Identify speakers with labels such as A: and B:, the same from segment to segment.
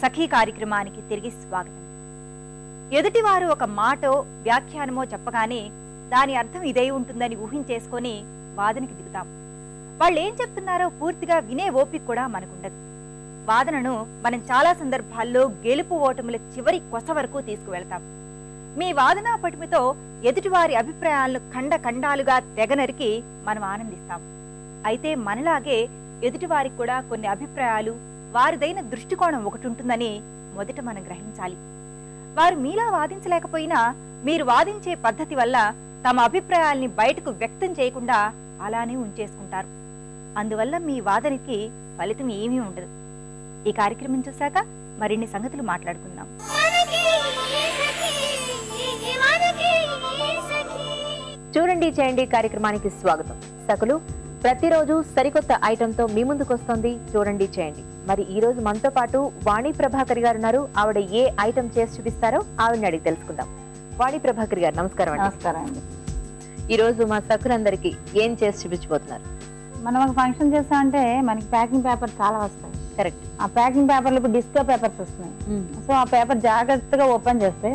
A: సఖీ కార్యక్రమానికి తిరిగి స్వాగతం. ఎదుటివారు ఒక మాటో వ్యాఖ్యానమో చెప్పగానే దాని అర్థం ఇదే ఉంటుందని ఊహించేసుకొని వాదనకి దిగుతాం. వాళ్ళు ఏం చెప్తున్నారో పూర్తిగా వినే ఓపిక కూడా మనకుండదు. వాదనను మనం చాలా సందర్భాల్లో గెలుపు ఓటముల చివరి కొస వరకు తీసుకువెళ్తాం. మీ వాదనా పటిమితో ఎదుటివారి అభిప్రాయాలను ఖండ ఖండాలుగా తెగనరికి మనం ఆనందిస్తాం. అయితే మనలాగే ఎదుటివారికి కూడా కొన్ని అభిప్రాయాలు వారిదైన దృష్టికోణం ఒకటి ఉంటుందని మొదట మనం గ్రహించాలి. వారు మీలా వాదించలేకపోయినా మీరు వాదించే పద్ధతి వల్ల తమ అభిప్రాయాల్ని బయటకు వ్యక్తం చేయకుండా అలానే ఉంచేసుకుంటారు. అందువల్ల మీ వాదనకి ఫలితం ఏమీ ఉండదు. ఈ కార్యక్రమం చూశాక మరిన్ని సంగతులు మాట్లాడుకుందాం.
B: చూడండి చేయండి కార్యక్రమానికి స్వాగతం. సకులు ప్రతిరోజు సరికొత్త ఐటెంతో మీ ముందుకు వస్తుంది చూడండి చేయండి. మరి ఈ రోజు మనతో పాటు వాణి ప్రభాకర్ గారు ఉన్నారు. ఆవిడ ఏ ఐటెం చేసి చూపిస్తారో ఆవిడని అడిగి తెలుసుకుందాం. వాణి ప్రభాకర్ గారు నమస్కారం అండి.
C: నమస్కారం అండి.
B: ఈ రోజు మా సకులందరికీ ఏం చేసి చూపించబోతున్నారు?
C: మనం ఒక ఫంక్షన్ చేస్తామంటే మనకి ప్యాకింగ్ పేపర్ చాలా వస్తాయి.
B: కరెక్ట్.
C: ఆ ప్యాకింగ్ పేపర్లు ఇప్పుడు డిస్కో పేపర్స్ వస్తున్నాయి. సో ఆ పేపర్ జాగ్రత్తగా ఓపెన్ చేస్తే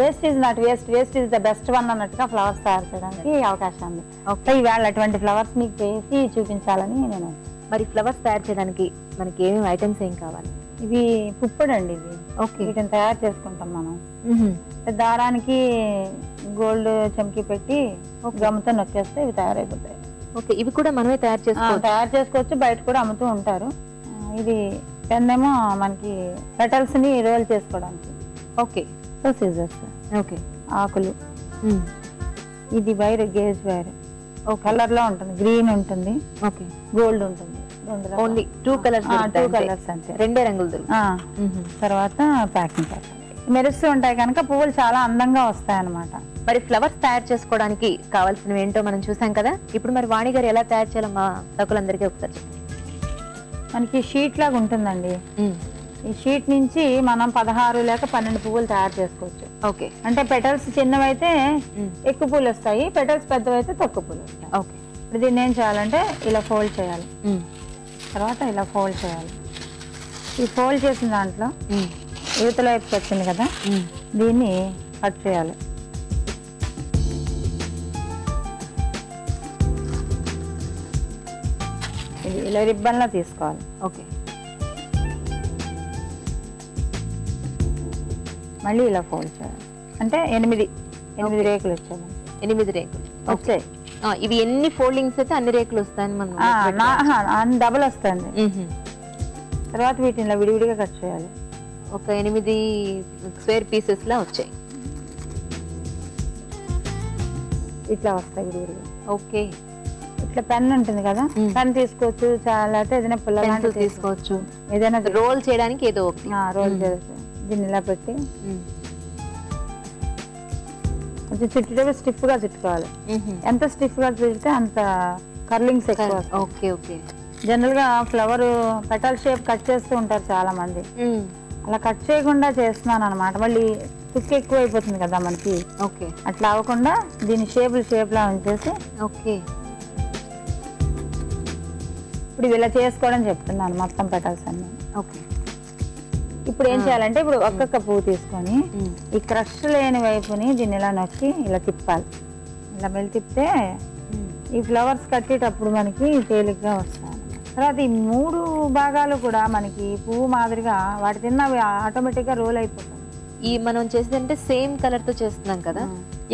C: waste is not waste waste is the best one అన్నట్టుగా ఫ్లవర్స్ తయారు చేయడానికి అవకాశం ఉంది. సో ఈవేళ అటువంటి ఫ్లవర్స్ మీకు చేసి చూపించాలని నేను
B: మరి ఫ్లవర్స్ తయారు చేయడానికి మనకి ఏమేమి ఐటమ్స్ ఏం కావాలి?
C: ఇవి పుప్పొడి అండి ఇవి.
B: ఓకే.
C: వీటిని తయారు చేసుకుంటాం మనం. దారానికి గోల్డ్ చెంకి పెట్టి గమ్ముతో నొక్కేస్తే ఇవి తయారైపోతాయి.
B: ఓకే ఇవి కూడా మనమే తయారు చేసుకోవచ్చు?
C: తయారు చేసుకోవచ్చు బయట కూడా అమ్ముతూ ఉంటారు. ఇది పెన్ ఏమో మనకి పెటల్స్ని రోల్ చేసుకోవడానికి.
B: ఓకే.
C: So scissors
B: okay.
C: ఆకులు. ఇది వైర్ గేజ్ వైర్. ఓ కలర్లో ఉంటుంది. గ్రీన్ ఉంటుంది.
B: ఓకే.
C: గోల్డ్ ఉంటుంది.
B: Only two colours
C: two colours అంతే.
B: రెండే రంగులు
C: తర్వాత ప్యాకింగ్ పేపర్. మెరుస్తూ ఉంటాయి కనుక పువ్వులు చాలా అందంగా వస్తాయి అన్నమాట
B: మరి ఫ్లవర్స్ తయారు చేసుకోవడానికి కావాల్సినవి ఏంటో మనం చూసాం కదా? ఇప్పుడు మరి వాణి గారు ఎలా తయారు చేయాలో మా సకులందరికీ ఒకసారి.
C: మనకి షీట్ లాగా ఉంటుందండి. ఈ షీట్ నుంచి మనం పదహారు లేక పన్నెండు పువ్వులు తయారు చేసుకోవచ్చు.
B: ఓకే.
C: అంటే పెటల్స్ చిన్నవైతే ఎక్కువ పూలు వస్తాయి పెటల్స్ పెద్దవైతే తక్కువ పూలు వస్తాయి.
B: ఓకే.
C: ఇప్పుడు దీన్ని ఏం చేయాలంటే ఇలా ఫోల్డ్ చేయాలి. తర్వాత ఇలా ఫోల్డ్ చేయాలి. ఈ ఫోల్డ్ చేసిన దాంట్లో యువతల వైపుకి వచ్చింది కదా దీన్ని కట్ చేయాలి. ఇలా రిబ్బన్లా తీసుకోవాలి.
B: ఓకే.
C: మళ్ళీ ఇలా ఫోల్డ్ చేయాలి. అంటే ఎనిమిది ఎనిమిది రేకులు వచ్చాయి.
B: ఎనిమిది రేకులు.
C: వచ్చాయి.
B: ఇవి ఎన్ని ఫోల్డింగ్స్ అయితే అన్ని రేకులు వస్తాయని మనం
C: డబల్ వస్తుంది
B: మ్మ్.
C: తర్వాత వీటిని ఇలా విడివిడిగా కట్ చేయాలి.
B: ఒక ఎనిమిది స్క్వేర్ పీసెస్ లా వచ్చాయి.
C: ఇట్లా వస్తాయి విడివిడిగా.
B: ఓకే.
C: ఇట్లా పెన్ ఉంటుంది కదా. పెన్ తీసుకోవచ్చు చాలా అయితే ఏదైనా పుల్ల
B: పెన్సిల్
C: లాంటిది
B: తీసుకోవచ్చు.
C: ఏదైనా
B: రోల్ చేయడానికి ఏదో ఒకటి.
C: రోల్. చేయొచ్చు దీన్ని ఇలా పెట్టి. కొంచెం చుట్టేటప్పుడు స్టిఫ్గా చుట్టుకోవాలి. ఎంత స్టిఫ్గా చుట్టితే అంత కర్లింగ్స్ ఎక్కువ
B: ఓకే ఓకే.
C: జనరల్గా ఫ్లవర్ పెటల్ షేప్ కట్ చేస్తూ ఉంటారు చాలా మంది. అలా కట్ చేయకుండా చేస్తున్నాను అనమాట మళ్ళీ తుక్కు ఎక్కువ అయిపోతుంది కదా మనకి.
B: ఓకే.
C: అట్లా అవ్వకుండా దీని షేపులు షేప్ లా ఉంచేసి
B: ఓకే.
C: ఇప్పుడు ఇలా చేసుకోవడం చెప్తున్నాను మొత్తం పెటల్స్ అన్ని.
B: ఓకే.
C: ఇప్పుడు ఏం చేయాలంటే ఇప్పుడు ఒక్కొక్క పువ్వు తీసుకొని. ఈ క్రష్ లేని వైపుని దీన్ని ఇలా నొక్కి ఇలా తిప్పాలి. ఇలా మెల్లి తిప్పితే. ఈ ఫ్లవర్స్ కట్టేటప్పుడు మనకి తేలిగ్గా వస్తాయి తర్వాత ఈ మూడు భాగాలు కూడా మనకి పువ్వు మాదిరిగా వాటి తిన్న ఆటోమేటిక్గా రోల్ అయిపోతుంది
B: ఈ మనం చేసేది అంటే సేమ్ కలర్తో చేస్తున్నాం కదా?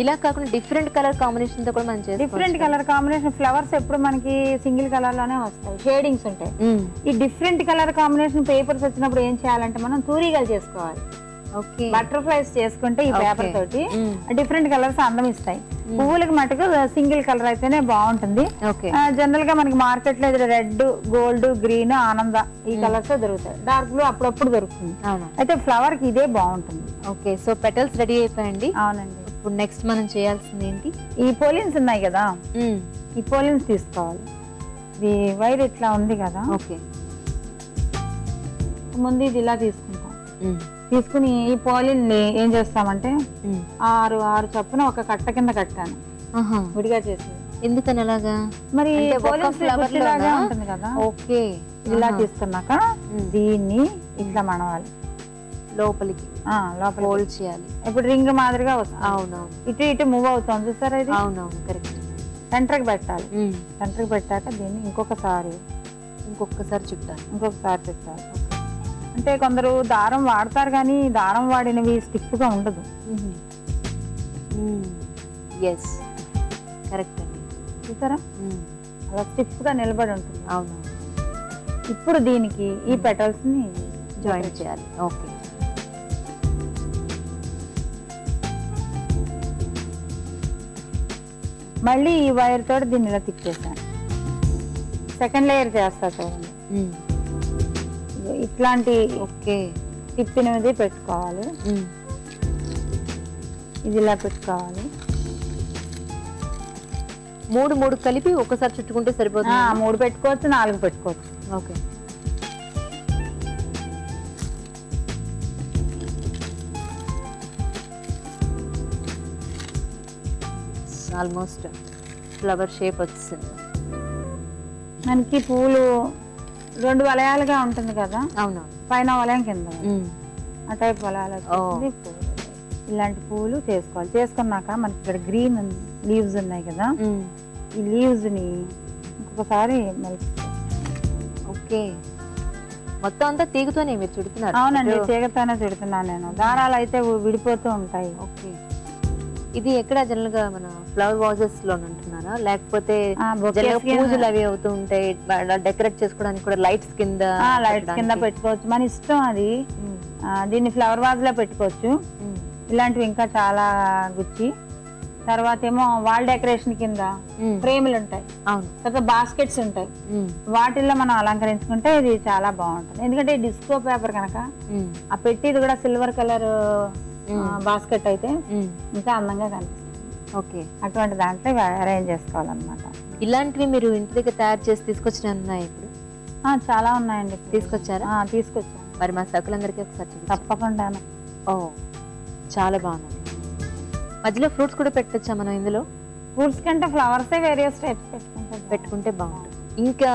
B: ఇలా కాకుండా డిఫరెంట్ కలర్ కాంబినేషన్తో కూడా మనం
C: డిఫరెంట్ కలర్ కాంబినేషన్ ఫ్లవర్స్ ఎప్పుడు మనకి సింగిల్ కలర్లోనే వస్తాయి. షేడింగ్స్ ఉంటాయి. ఈ డిఫరెంట్ కలర్ కాంబినేషన్ పేపర్స్ వచ్చినప్పుడు ఏం చేయాలంటే మనం తూరీగలు చేసుకోవాలి. బటర్ఫ్లైస్ చేసుకుంటే ఈ. పేపర్ తోటి. డిఫరెంట్ కలర్స్ అందం ఇస్తాయి. పువ్వులకి మటుకు సింగిల్ కలర్ అయితేనే బాగుంటుంది. జనరల్గా మనకి మార్కెట్లో రెడ్ గోల్డ్ గ్రీన్ ఆనంద ఈ కలర్స్ దొరుకుతాయి. డార్క్ బ్లూ అప్పుడప్పుడు దొరుకుతుంది. అయితే ఫ్లవర్కి ఇదే బాగుంటుంది.
B: ఓకే సో పెటల్స్ రెడీ అయిపోయండి
C: అవునండి.
B: ఇప్పుడు నెక్స్ట్ మనం చేయాల్సింది ఏంటి?
C: ఈ పోలిన్స్ ఉన్నాయి కదా. ఈ పోలిన్స్ తీసుకోవాలి. ఇది వైర్ ఇట్లా ఉంది కదా.
B: ఓకే.
C: ముందు ఇది ఇలా తీసుకుంటాం. తీసుకుని ఈ పోలిన్ని ఏం చేస్తామంటే ఆరు ఆరు చొప్పున ఒక కట్ట కింద కట్టాను విడిగా చేసి
B: ఎందుకని అలాగా?
C: మరి? ఉంటుంది కదా.
B: ఓకే.
C: ఇలా. తీసుకున్నాక. దీన్ని ఇట్లా మనవాలి.
B: లోపలికి.
C: లోపల
B: హోల్డ్ చేయాలి.
C: ఇప్పుడు రింగ్ మాదిరిగా వస్తుంది.
B: అవునవును.
C: ఇటు ఇటు మూవ్ అవుతుంది చూసారా ఇది?
B: అవునవును కరెక్ట్.
C: సెంటర్కి పెట్టాలి. సెంటర్కి పెట్టాక దీన్ని ఇంకొకసారి
B: ఇంకొకసారి చుట్టాలి.
C: ఇంకొకసారి పెట్టాలి అంటే కొందరు దారం వాడతారు కానీ దారం వాడినవి స్టిఫ్గా ఉండదు
B: ఎస్ కరెక్ట్ అండి.
C: చూసారా. అలా స్టిఫ్గా నిలబడి ఉంటుంది.
B: అవునవును.
C: ఇప్పుడు దీనికి ఈ పెటల్స్ని
B: జాయిన్ చేయాలి. ఓకే
C: మళ్ళీ ఈ వైర్ తోటి దీన్ని ఇలా తిప్పేసాను సెకండ్ లేయర్ చేస్తా చూడండి ఇట్లాంటి
B: ఓకే
C: తిప్పినది పెట్టుకోవాలి. ఇది ఇలా పెట్టుకోవాలి.
B: మూడు మూడు కలిపి ఒకసారి చుట్టుకుంటే
C: ఆ,
B: సరిపోతుంది
C: మూడు పెట్టుకోవచ్చు నాలుగు పెట్టుకోవచ్చు.
B: ఓకే. ఆల్మోస్ట్ ఫ్లవర్ షేప్ వచ్చింది
C: మనకి పూలు రెండు వలయాలుగా ఉంటుంది కదా?
B: అవునవును
C: పైన వలయం కింద. ఆ టైప్ వలయాలు. ఇలాంటి పూలు చేసుకోవాలి. చేసుకున్నాక మనకి ఇక్కడ గ్రీన్ లీవ్స్ ఉన్నాయి కదా. ఈ లీవ్స్ని ఇంకొకసారి
B: ఓకే. మొత్తం అంతా తీగుతోనే మీరు చుడుతున్నారు.
C: అవునండి చీకతోనే చుడుతున్నాను నేను. దారాలు అయితే విడిపోతూ ఉంటాయి.
B: ఓకే. ఇది ఎక్కడ జనరల్గా మన ఫ్లవర్ వాజెస్లో ఉంటున్నారా లేకపోతే పూజలు అవి అవుతూ ఉంటాయి డెకరేట్ చేసుకోవడానికి కూడా లైట్స్ కింద
C: లైట్స్ కింద. పెట్టుకోవచ్చు మన ఇష్టం అది దీన్ని ఫ్లవర్ వాజ్లో పెట్టుకోవచ్చు. ఇలాంటివి ఇంకా చాలా గుచ్చి తర్వాత ఏమో వాల్ డెకరేషన్ కింద. ఫ్రేములు ఉంటాయి
B: అవును
C: తర్వాత బాస్కెట్స్ ఉంటాయి. వాటిల్లో మనం అలంకరించుకుంటే ఇది చాలా బాగుంటుంది ఎందుకంటే డిస్కో పేపర్ కనుక. ఆ పెట్టిది కూడా సిల్వర్ కలర్. బాస్కెట్ అయితే. ఇంకా అందంగా కనిపిస్తుంది.
B: ఓకే.
C: అటువంటి దాంట్లో అరేంజ్ చేసుకోవాలన్నమాట.
B: ఇలాంటివి మీరు ఇంటి దగ్గర తయారు చేసి తీసుకొచ్చిన ఉన్నాయి ఇప్పుడు?
C: ఆ, చాలా ఉన్నాయండి.
B: తీసుకొచ్చారా?
C: ఆ, తీసుకొచ్చాను.
B: మరి మా సకులందరికీ ఒకసారి చూపించండి.
C: తప్పకుండాను.
B: ఓ చాలా బాగుంది. మధ్యలో ఫ్రూట్స్ కూడా పెట్టచ్చా మనం ఇందులో?
C: ఫ్రూట్స్ కంటే ఫ్లవర్స్ వేరియస్ టైప్స్ పెట్టుకుంటాం
B: పెట్టుకుంటే బాగుంటుంది. ఇంకా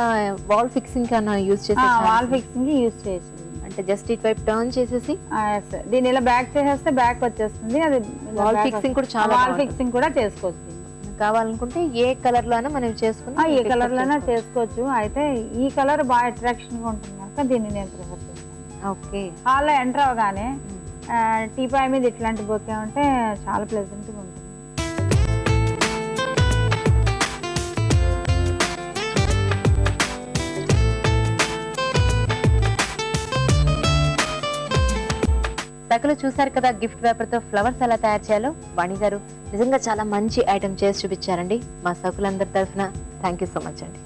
B: వాల్ ఫిక్సింగ్ కన్నా యూజ్ చేసే
C: వాల్ ఫిక్సింగ్ యూజ్ చేయొచ్చు.
B: అంటే జస్ట్ ఇటువైపు టర్న్ చేసేసి.
C: దీన్ని ఇలా బ్యాక్ చేసేస్తే బ్యాక్ వచ్చేస్తుంది. అది
B: Wall fixing కూడా చాలా
C: వాల్. ఫిక్సింగ్ కూడా చేసుకోవచ్చు.
B: కావాలనుకుంటే ఏ కలర్లోనే మనం చేసుకుని
C: ఆ, ఏ కలర్లోనే
B: చేసుకోవచ్చు.
C: అయితే ఈ కలర్ బాగా అట్రాక్షన్గా ఉంటుంది కనుక దీన్ని నేను ప్రిఫర్ చేస్తాను.
B: ఓకే
C: హాల్లో ఎంటర్ అవగానే టీ పాయ్ మీద ఇట్లాంటి బొకే ఉంటే చాలా ప్లెజెంట్గా ఉంటుంది.
B: సకలు చూసారు కదా గిఫ్ట్ పేపర్తో ఫ్లవర్స్ ఎలా తయారు చేయాలో? వాణి గారు నిజంగా చాలా మంచి ఐటమ్ చేసి చూపించారండి. మా సకులందరి తరఫున థ్యాంక్ యూ సో మచ్ అండి.